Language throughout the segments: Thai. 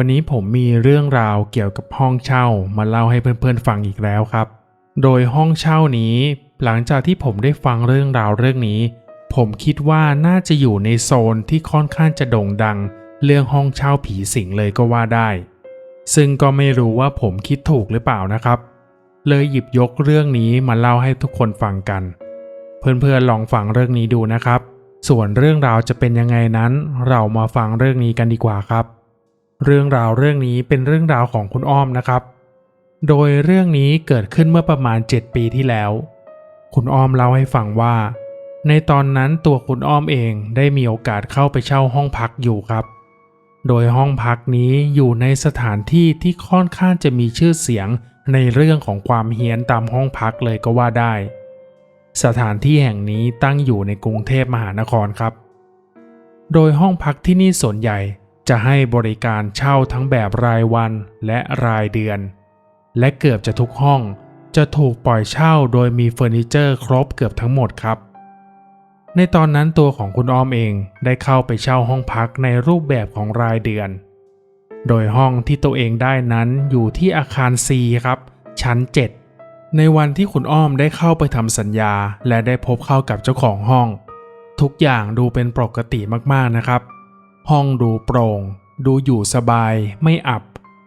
วันนี้ผมมีเรื่องราวเกี่ยวกับห้องเช่ามาเล่าให้เพื่อนๆฟังอีกแล้วครับ โดยห้องเช่านี้ หลังจากที่ผมได้ฟังเรื่องราวเรื่องนี้ ผมคิดว่าน่าจะอยู่ในโซนที่ค่อนข้างจะโด่งดัง เรื่องห้องเช่าผีสิงเลยก็ว่าได้ ซึ่งก็ไม่รู้ว่าผมคิดถูกหรือเปล่านะครับ เลยหยิบยกเรื่องนี้มาเล่าให้ทุกคนฟังกัน เพื่อนๆลองฟังเรื่องนี้ดูนะครับ ส่วนเรื่องราวจะเป็นยังไงนั้น เรามาฟังเรื่องนี้กันดีกว่าครับ เรื่องราวเรื่องนี้เป็นเรื่องราวของคุณอ้อมนะครับ โดยเรื่องนี้เกิดขึ้นเมื่อประมาณ 7 ปีที่แล้ว คุณอ้อมเล่าให้ฟังว่า ในตอนนั้นตัวคุณอ้อมเองได้มีโอกาสเข้าไปเช่าห้องพักอยู่ครับ โดยห้องพักนี้อยู่ในสถานที่ที่ค่อนข้างจะมีชื่อเสียงในเรื่องของความเฮี้ยนตามห้องพักเลยก็ว่าได้ สถานที่แห่งนี้ตั้งอยู่ในกรุงเทพมหานครครับ โดยห้องพักที่นี่ส่วนใหญ่ จะให้บริการเช่าทั้งแบบรายวันและรายเดือน และเกือบจะทุกห้องจะถูกปล่อยเช่าโดยมีเฟอร์นิเจอร์ครบเกือบทั้งหมดครับ ในตอนนั้นตัวของคุณอ้อมเองได้เข้าไปเช่าห้องพักในรูปแบบของรายเดือน โดยห้องที่ตัวเองได้นั้นอยู่ที่อาคาร C ครับ ชั้น 7 ในวันที่คุณอ้อมได้เข้าไปทำสัญญา และได้พบเข้ากับเจ้าของห้อง ทุกอย่างดูเป็นปกติมากๆนะครับ ห้องดูโปร่ง ดูอยู่สบาย ไม่อับ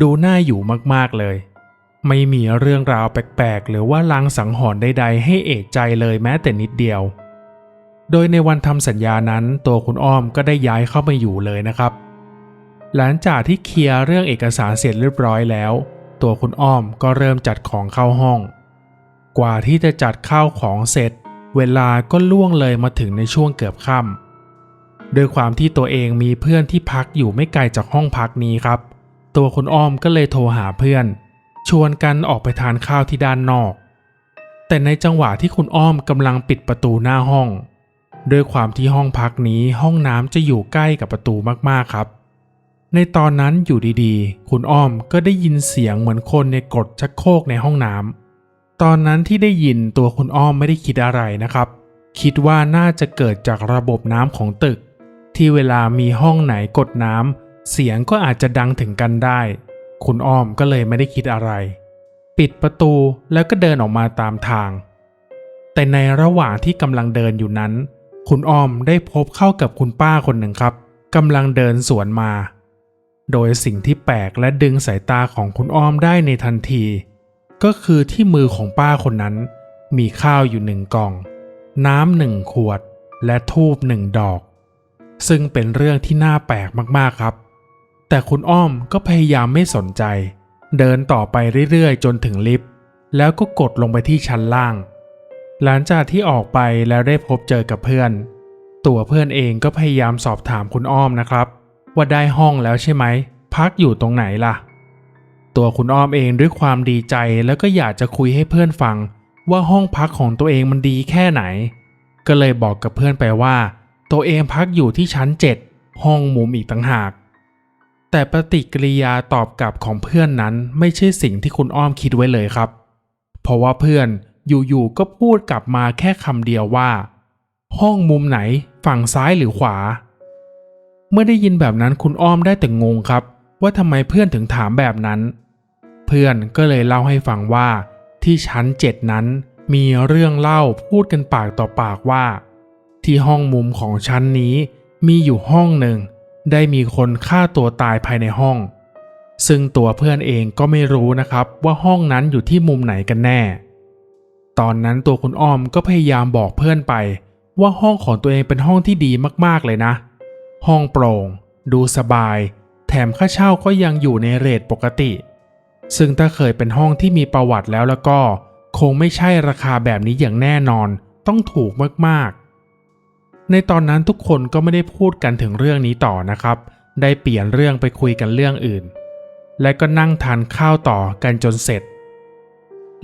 ดูน่าอยู่มากๆเลย ไม่มีเรื่องราวแปลกๆ หรือว่าลางสังหรณ์ใดๆ ให้เอกใจเลยแม้แต่นิดเดียว โดยในวันทำสัญญานั้นตัวคุณอ้อมก็ได้ย้ายเข้ามาอยู่เลยนะครับ หลังจากที่เคลียร์เรื่องเอกสารเสร็จเรียบร้อยแล้ว ตัวคุณอ้อมก็เริ่มจัดของเข้าห้อง กว่าที่จะจัดข้าวของเสร็จ เวลาก็ล่วงเลยมาถึงในช่วงเกือบค่ำ ด้วยความที่ตัวเองมีเพื่อนที่พักอยู่ไม่ไกลจากห้องพักนี้ครับ ตัวคุณอ้อมก็เลยโทรหาเพื่อน ชวนกันออกไปทานข้าวที่ด้านนอก แต่ในจังหวะที่คุณอ้อมกำลังปิดประตูหน้าห้อง ด้วยความที่ห้องพักนี้ห้องน้ำจะอยู่ใกล้กับประตูมากๆครับ ในตอนนั้นอยู่ดีๆ คุณอ้อมก็ได้ยินเสียงเหมือนคนในกดชักโครกในห้องน้ำตอนนั้นที่ได้ยินตัวคุณอ้อมไม่ได้คิดอะไรนะครับ คิดว่าน่าจะเกิดจากระบบน้ำของตึก ที่เวลามีห้องไหนกดน้ำเสียงก็อาจจะดังถึงกันได้ คุณอ้อมก็เลยไม่ได้คิดอะไร ปิดประตูแล้วก็เดินออกมาตามทาง แต่ในระหว่างที่กำลังเดินอยู่นั้น คุณอ้อมได้พบเข้ากับคุณป้าคนหนึ่งครับกำลังเดินสวนมา โดยสิ่งที่แปลกและดึงสายตาของคุณอ้อมได้ในทันที ก็คือที่มือของป้าคนนั้น มีข้าวอยู่หนึ่งกล่อง น้ำหนึ่งขวด และทูบหนึ่งดอก ซึ่งเป็นเรื่องที่น่าแปลกมากๆครับ แต่คุณอ้อมก็พยายามไม่สนใจ เดินต่อไปเรื่อยๆ จนถึงลิฟต์แล้วก็กดลงไปที่ชั้นล่าง หลังจากที่ออกไปแล้วได้พบเจอกับเพื่อน ตัวเพื่อนเองก็พยายามสอบถามคุณอ้อมนะครับ ว่าได้ห้องแล้วใช่ไหม พักอยู่ตรงไหนล่ะ ตัวคุณอ้อมเองด้วยความดีใจแล้วก็อยากจะคุยให้เพื่อนฟัง ว่าห้องพักของตัวเองมันดีแค่ไหน ก็เลยบอกกับเพื่อนไปว่า ตัวเองพักอยู่ที่ชั้น 7 ห้องมุมอีกต่างหาก แต่ปฏิกิริยาตอบกลับของเพื่อนนั้นไม่ใช่สิ่งที่คุณอ้อมคิดไว้เลยครับ เพราะว่าเพื่อนอยู่ๆก็พูดกลับมาแค่คำเดียวว่า ห้องมุมไหนฝั่งซ้ายหรือขวา เมื่อได้ยินแบบนั้นคุณอ้อมได้แต่งงครับ ว่าทำไมเพื่อนถึงถามแบบนั้น เพื่อนก็เลยเล่าให้ฟังว่า ที่ชั้นเจ็ดนั้นมีเรื่องเล่าพูดกันปากต่อปากว่า ที่ห้องมุมของชั้นนี้มีอยู่ห้องหนึ่ง ได้มีคนฆ่าตัวตายภายในห้อง ซึ่งตัวเพื่อนเองก็ไม่รู้นะครับว่าห้องนั้นอยู่ที่มุมไหนกันแน่ ตอนนั้นตัวคุณอ้อมก็พยายามบอกเพื่อนไป ว่าห้องของตัวเองเป็นห้องที่ดีมากๆเลยนะ ห้องโปร่ง ดูสบาย แถมค่าเช่าก็ยังอยู่ในเรทปกติ ซึ่งถ้าเคยเป็นห้องที่มีประวัติแล้วแล้วก็ คงไม่ใช่ราคาแบบนี้อย่างแน่นอน ต้องถูกมากๆ ในตอนนั้นทุกคนก็ไม่ได้พูดกันถึงเรื่องนี้ต่อนะครับ ได้เปลี่ยนเรื่องไปคุยกันเรื่องอื่น และก็นั่งทานข้าวต่อกันจนเสร็จ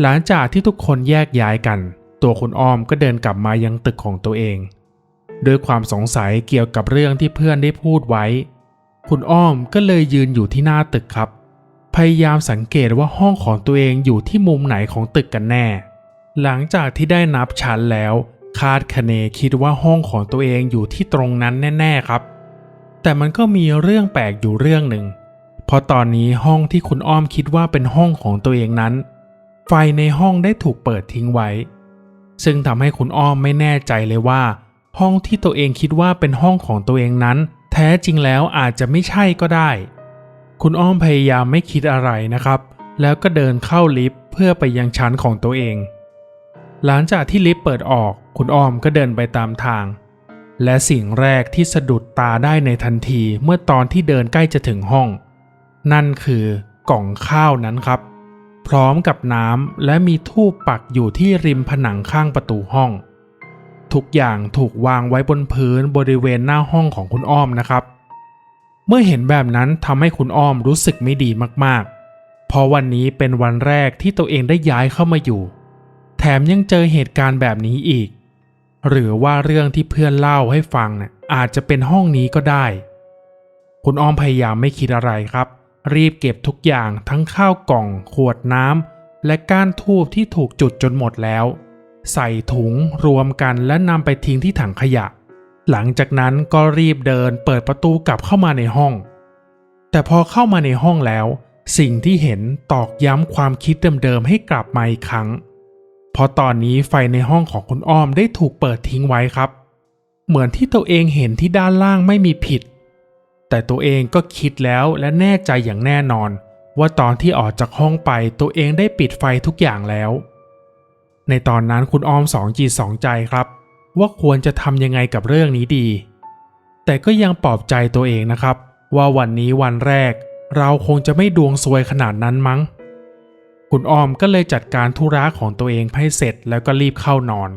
หลังจากที่ทุกคนแยกย้ายกัน ตัวคุณอ้อมก็เดินกลับมายังตึกของตัวเอง ด้วยความสงสัยเกี่ยวกับเรื่องที่เพื่อนได้พูดไว้ คุณอ้อมก็เลยยืนอยู่ที่หน้าตึกครับ พยายามสังเกตว่าห้องของตัวเองอยู่ที่มุมไหนของตึกกันแน่ หลังจากที่ได้นับชั้นแล้ว คาดคะเนคิดว่าห้องของตัวเองอยู่ที่ตรงนั้นแน่ๆครับ แต่มันก็มีเรื่องแปลกอยู่เรื่องหนึ่ง เพราะตอนนี้ห้องที่คุณอ้อมคิดว่าเป็นห้องของตัวเองนั้น ไฟในห้องได้ถูกเปิดทิ้งไว้ ซึ่งทำให้คุณอ้อมไม่แน่ใจเลยว่า ห้องที่ตัวเองคิดว่าเป็นห้องของตัวเองนั้น แท้จริงแล้วอาจจะไม่ใช่ก็ได้ คุณอ้อมพยายามไม่คิดอะไรนะครับ แล้วก็เดินเข้าลิฟต์เพื่อไปยังชั้นของตัวเอง หลังจากที่ลิฟต์เปิดออก คุณอ้อมก็เดินไปตามทาง และสิ่งแรกที่สะดุดตาได้ในทันทีเมื่อตอนที่เดินใกล้จะถึงห้อง นั่นคือกล่องข้าวนั้นครับ พร้อมกับน้ำและมีทูปปักอยู่ที่ริมผนังข้างประตูห้อง ทุกอย่างถูกวางไว้บนพื้นบริเวณหน้าห้องของคุณอ้อมนะครับ เมื่อเห็นแบบนั้นทำให้คุณอ้อมรู้สึกไม่ดีมากๆ เพราะวันนี้เป็นวันแรกที่ตัวเองได้ย้ายเข้ามาอยู่ แถมยังเจอเหตุการณ์แบบนี้อีก หรือว่าเรื่องที่เพื่อนเล่าให้ฟังเนี่ยอาจจะเป็นห้องนี้ก็ได้ คุณอ้อมพยายามไม่คิดอะไรครับ รีบเก็บทุกอย่างทั้งข้าวกล่อง ขวดน้ำและก้านทูบที่ถูกจุดจนหมดแล้ว ใส่ถุงรวมกันและนำไปทิ้งที่ถังขยะ หลังจากนั้นก็รีบเดินเปิดประตูกลับเข้ามาในห้อง แต่พอเข้ามาในห้องแล้ว สิ่งที่เห็นตอกย้ำความคิดเดิมๆให้กลับมาอีกครั้ง เพราะตอนนี้ไฟในห้องของคุณอ้อมได้ถูกเปิดทิ้งไว้ครับ เหมือนที่ตัวเองเห็นที่ด้านล่างไม่มีผิด แต่ตัวเองก็คิดแล้วและแน่ใจอย่างแน่นอน ว่าตอนที่ออกจากห้องไปตัวเองได้ปิดไฟทุกอย่างแล้ว ในตอนนั้นคุณอ้อมสองจีสองใจครับ ว่าควรจะทำยังไงกับเรื่องนี้ดี แต่ก็ยังปลอบใจตัวเองนะครับ ว่าวันนี้วันแรก เราคงจะไม่ดวงซวยขนาดนั้นมั้ง คุณออมก็เลยจัดการธุระของตัวเองให้เสร็จแล้วก็รีบเข้านอน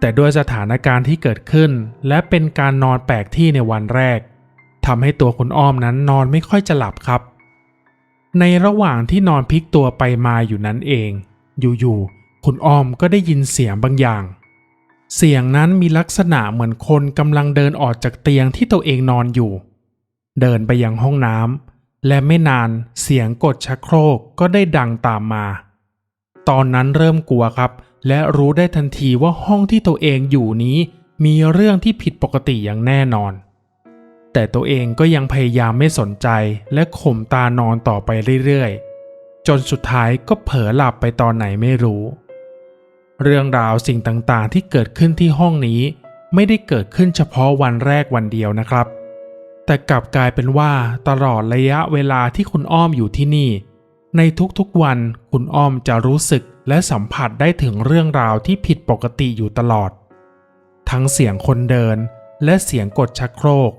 แต่ด้วยสถานการณ์ที่เกิดขึ้น และเป็นการนอนแปลกที่ในวันแรกทำให้ตัวคุณอ้อมนั้นนอนไม่ค่อยจะหลับครับ ในระหว่างที่นอนพลิกตัวไปมาอยู่นั้นเอง อยู่ๆคุณอ้อมก็ได้ยินเสียงบางอย่าง เสียงนั้นมีลักษณะเหมือนคนกำลังเดินออกจากเตียงที่ตัวเองนอนอยู่ เดินไปยังห้องน้ำ และไม่นานเสียงกดชักโครกก็ได้ดังตามมา ตอนนั้นเริ่มกลัวครับ และรู้ได้ทันทีว่าห้องที่ตัวเองอยู่นี้ มีเรื่องที่ผิดปกติอย่างแน่นอน แต่ตัวเองก็ยังพยายามไม่สนใจและข่มตานอนต่อไปเรื่อยๆ จนสุดท้ายก็เผลอหลับไปตอนไหนไม่รู้ เรื่องราวสิ่งต่างๆที่เกิดขึ้นที่ห้องนี้ ไม่ได้เกิดขึ้นเฉพาะวันแรกวันเดียวนะครับ แต่กลับกลายเป็นว่าตลอดระยะเวลาที่คุณอ้อมอยู่ที่นี่ ในทุกๆวันคุณอ้อมจะรู้สึกและสัมผัสได้ถึงเรื่องราวที่ผิดปกติอยู่ตลอด ทั้งเสียงคนเดินและเสียงกดชักโครก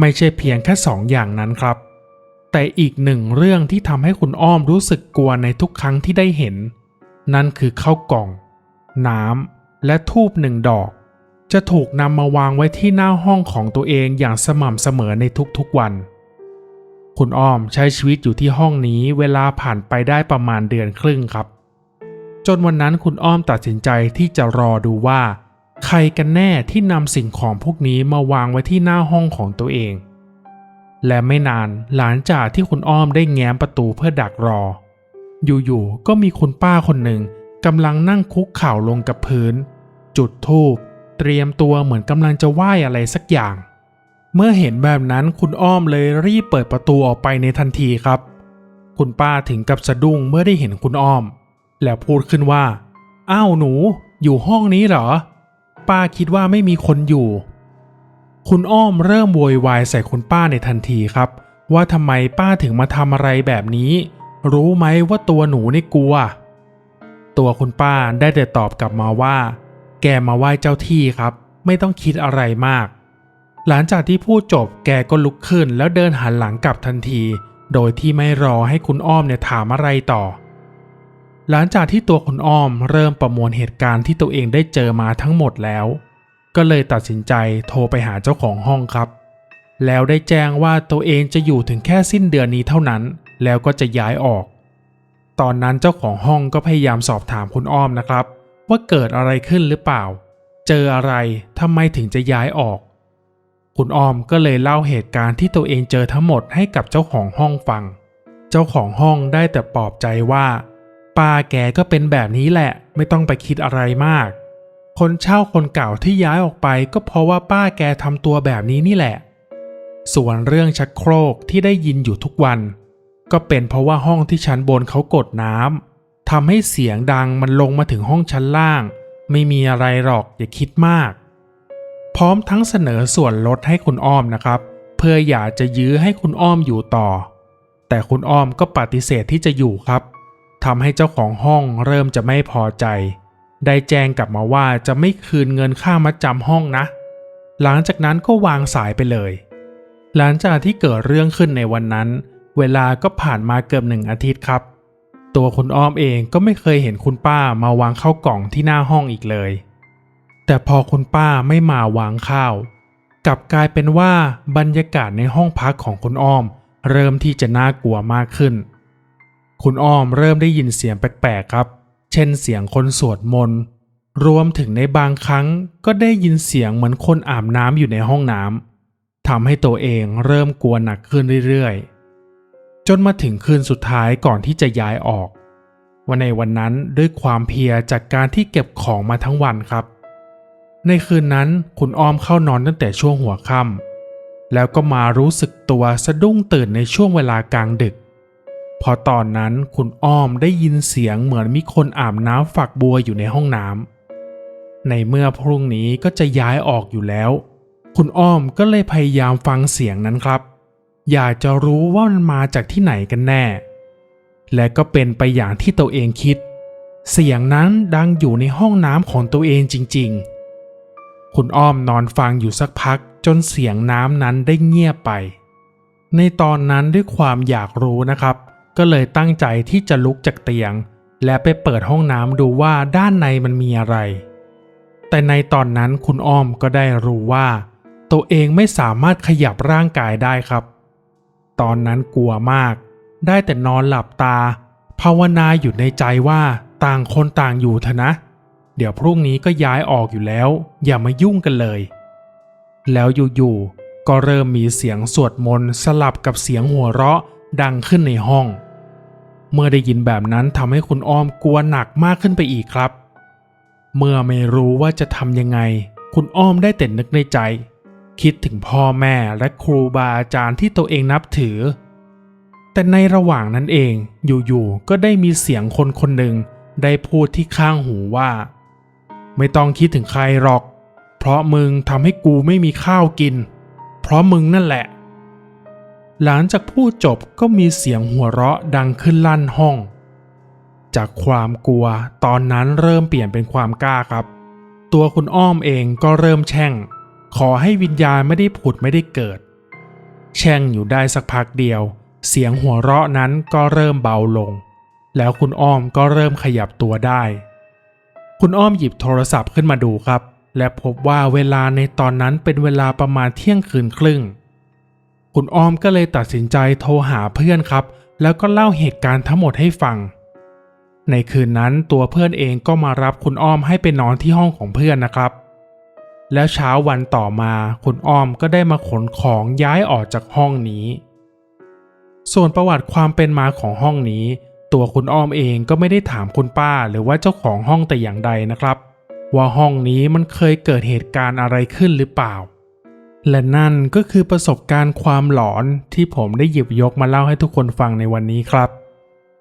ไม่ใช่เพียงแค่สองอย่างนั้นครับ แต่อีกหนึ่งเรื่องที่ทำให้คุณอ้อมรู้สึกกลัวในทุกครั้งที่ได้เห็น นั่นคือข้าวกล่อง น้ำและทูบหนึ่งดอก จะถูกนำมาวางไว้ที่หน้าห้องของตัวเองอย่างสม่ำเสมอในทุกๆวัน คุณอ้อมใช้ชีวิตอยู่ที่ห้องนี้เวลาผ่านไปได้ประมาณเดือนครึ่งครับ จนวันนั้นคุณอ้อมตัดสินใจที่จะรอดูว่า ใครกันแน่ที่นำสิ่งของพวกนี้มาวางไว้ที่หน้าห้องของตัวเอง และไม่นานหลังจากที่คุณอ้อมได้แง้มประตูเพื่อดักรอ อยู่ๆก็มีคุณป้าคนหนึ่งกำลังนั่งคุกเข่าลงกับพื้น จุดธูป เตรียมตัวเหมือนกำลังจะไหว้อะไรสักอย่าง เมื่อเห็นแบบนั้นคุณอ้อมเลยรีบเปิดประตูออกไปในทันทีครับ คุณป้าถึงกับสะดุ้งเมื่อได้เห็นคุณอ้อม แล้วพูดขึ้นว่า อ้าวหนู อยู่ห้องนี้เหรอ ป้าคิดว่าไม่มีคนอยู่ คุณอ้อมเริ่มโวยวายใส่คุณป้าในทันทีครับ ว่าทำไมป้าถึงมาทำอะไรแบบนี้ รู้ไหมว่าตัวหนูนี่กลัวตัวคุณป้าได้แต่ตอบกลับมาว่า แกมาไหว้เจ้าที่ครับ ไม่ต้องคิดอะไรมาก หลังจากที่พูดจบแกก็ลุกขึ้นแล้วเดินหันหลังกลับทันที โดยที่ไม่รอให้คุณอ้อมเนี่ยถามอะไรต่อ หลังจากที่ตัวคุณอ้อมเริ่มประมวลเหตุการณ์ที่ตัวเองได้เจอมาทั้งหมดแล้ว ก็เลยตัดสินใจโทรไปหาเจ้าของห้องครับ แล้วได้แจ้งว่าตัวเองจะอยู่ถึงแค่สิ้นเดือนนี้เท่านั้น แล้วก็จะย้ายออก ตอนนั้นเจ้าของห้องก็พยายามสอบถามคุณอ้อมนะครับ ว่าเกิดอะไรขึ้นหรือเปล่า เจออะไรทำไมถึงจะย้ายออก คุณออมก็เลยเล่าเหตุการณ์ที่ตัวเองเจอทั้งหมดให้กับเจ้าของห้องฟัง เจ้าของห้องได้แต่ปลอบใจว่าป้าแกก็เป็นแบบนี้แหละ ไม่ต้องไปคิดอะไรมาก คนเช่าคนเก่าที่ย้ายออกไปก็เพราะว่าป้าแกทำตัวแบบนี้นี่แหละ ส่วนเรื่องชักโครกที่ได้ยินอยู่ทุกวัน ก็เป็นเพราะว่าห้องที่ชั้นบนเขากดน้ำ ทำให้เสียงดังมันลงมาถึงห้องชั้นล่าง ไม่มีอะไรหรอกอย่าคิดมาก พร้อมทั้งเสนอส่วนลดให้คุณอ้อมนะครับ เพื่ออยากจะยื้อให้คุณอ้อมอยู่ต่อ แต่คุณอ้อมก็ปฏิเสธที่จะอยู่ครับทำให้เจ้าของห้องเริ่มจะไม่พอใจ ได้แจ้งกลับมาว่าจะไม่คืนเงินค่ามัดจำห้องนะ หลังจากนั้นก็วางสายไปเลย หลังจากที่เกิดเรื่องขึ้นในวันนั้น เวลาก็ผ่านมาเกือบหนึ่งอาทิตย์ครับ ตัวคุณอ้อมเองก็ไม่เคยเห็นคุณป้ามาวางข้าวกล่องที่หน้าห้องอีกเลย แต่พอคุณป้าไม่มาวางข้าว กลับกลายเป็นว่าบรรยากาศในห้องพักของคุณอ้อม เริ่มที่จะน่ากลัวมากขึ้น คุณอ้อมเริ่มได้ยินเสียงแปลกๆครับ เช่นเสียงคนสวดมนต์รวมถึงในบางครั้งก็ได้ยินเสียงเหมือนคนอาบน้ำอยู่ในห้องน้ำทำให้ตัวเองเริ่มกลัวหนักขึ้นเรื่อยๆ จนมาถึงคืนสุดท้ายก่อนที่จะย้ายออก วันในวันนั้นด้วยความเพียจากการที่เก็บของมาทั้งวันครับ ในคืนนั้นคุณอ้อมเข้านอนตั้งแต่ช่วงหัวค่ำแล้วก็มารู้สึกตัวสะดุ้งตื่นในช่วงเวลากลางดึก พอตอนนั้นคุณอ้อมได้ยินเสียงเหมือนมีคนอาบน้ำฝักบัวอยู่ในห้องน้ำในเมื่อพรุ่งนี้ก็จะย้ายออกอยู่แล้ว คุณอ้อมก็เลยพยายามฟังเสียงนั้นครับ อยากจะรู้ว่ามันมาจากที่ไหนกันแน่ และก็เป็นไปอย่างที่ตัวเองคิด เสียงนั้นดังอยู่ในห้องน้ำของตัวเองจริงๆ คุณอ้อมนอนฟังอยู่สักพักจนเสียงน้ำนั้นได้เงียบไป ในตอนนั้นด้วยความอยากรู้นะครับ ก็เลยตั้งใจที่จะลุกจากเตียง และไปเปิดห้องน้ำดูว่าด้านในมันมีอะไร แต่ในตอนนั้นคุณอ้อมก็ได้รู้ว่า ตัวเองไม่สามารถขยับร่างกายได้ครับ ตอนนั้นกลัวมาก ได้แต่นอนหลับตา ภาวนาอยู่ในใจว่าต่างคนต่างอยู่เถอะนะ เดี๋ยวพรุ่งนี้ก็ย้ายออกอยู่แล้ว อย่ามายุ่งกันเลย แล้วอยู่ๆก็เริ่มมีเสียงสวดมนต์สลับกับเสียงหัวเราะดังขึ้นในห้อง เมื่อได้ยินแบบนั้นทำให้คุณอ้อมกลัวหนักมากขึ้นไปอีกครับ เมื่อไม่รู้ว่าจะทำยังไง คุณอ้อมได้แต่นึกในใจ คิดถึงพ่อแม่และครูบาอาจารย์ที่ตัวเองนับถือ แต่ในระหว่างนั้นเองอยู่ๆก็ได้มีเสียงคนคนหนึ่งได้พูดที่ข้างหูว่า ไม่ต้องคิดถึงใครหรอก เพราะมึงทำให้กูไม่มีข้าวกิน เพราะมึงนั่นแหละ หลังจากพูดจบก็มีเสียงหัวเราะดังขึ้นลั่นห้อง จากความกลัวตอนนั้นเริ่มเปลี่ยนเป็นความกล้าครับ ตัวคุณอ้อมเองก็เริ่มแช่ง ขอให้วิญญาณไม่ได้ผุดไม่ได้เกิด แช่งอยู่ได้สักพักเดียว เสียงหัวเราะนั้นก็เริ่มเบาลง แล้วคุณอ้อมก็เริ่มขยับตัวได้ คุณอ้อมหยิบโทรศัพท์ขึ้นมาดูครับ และพบว่าเวลาในตอนนั้นเป็นเวลาประมาณเที่ยงคืนครึ่ง คุณอ้อมก็เลยตัดสินใจโทรหาเพื่อนครับ แล้วก็เล่าเหตุการณ์ทั้งหมดให้ฟัง ในคืนนั้นตัวเพื่อนเองก็มารับคุณอ้อมให้ไปนอนที่ห้องของเพื่อนนะครับ แล้วเช้าวันต่อมาคุณอ้อมก็ได้มาขนของย้ายออกจากห้องนี้ ส่วนประวัติความเป็นมาของห้องนี้ ตัวคุณอ้อมเองก็ไม่ได้ถามคุณป้าหรือว่าเจ้าของห้องแต่อย่างใดนะครับ ว่าห้องนี้มันเคยเกิดเหตุการณ์อะไรขึ้นหรือเปล่า และนั่นก็คือประสบการณ์ความหลอนที่ผมได้หยิบยกมาเล่าให้ทุกคนฟังในวันนี้ครับ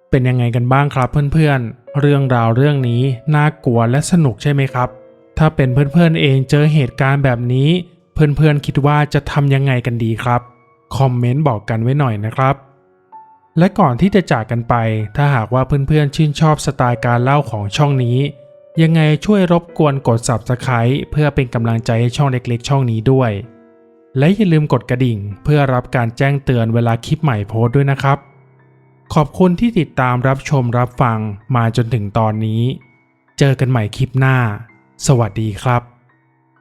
เป็นยังไงกันบ้างครับเพื่อนๆเรื่องราวเรื่องนี้น่ากลัวและสนุกใช่ไหมครับ ถ้าเป็นเพื่อนๆเองเจอเหตุการณ์แบบนี้ เพื่อนๆคิดว่าจะทำยังไงกันดีครับ คอมเมนต์บอกกันไว้หน่อยนะครับ และก่อนที่จะจากกันไป ถ้าหากว่าเพื่อนๆชื่นชอบสไตล์การเล่าของช่องนี้ ยังไงช่วยรบกวนกด Subscribe เพื่อเป็นกำลังใจให้ช่องเล็กๆ ช่องนี้ด้วย และอย่าลืมกดกระดิ่ง เพื่อรับการแจ้งเตือนเวลาคลิปใหม่โพสต์ด้วยนะครับ ขอบคุณที่ติดตามรับชมรับฟังมาจนถึงตอนนี้ เจอกันใหม่คลิปหน้า สวัสดีครับ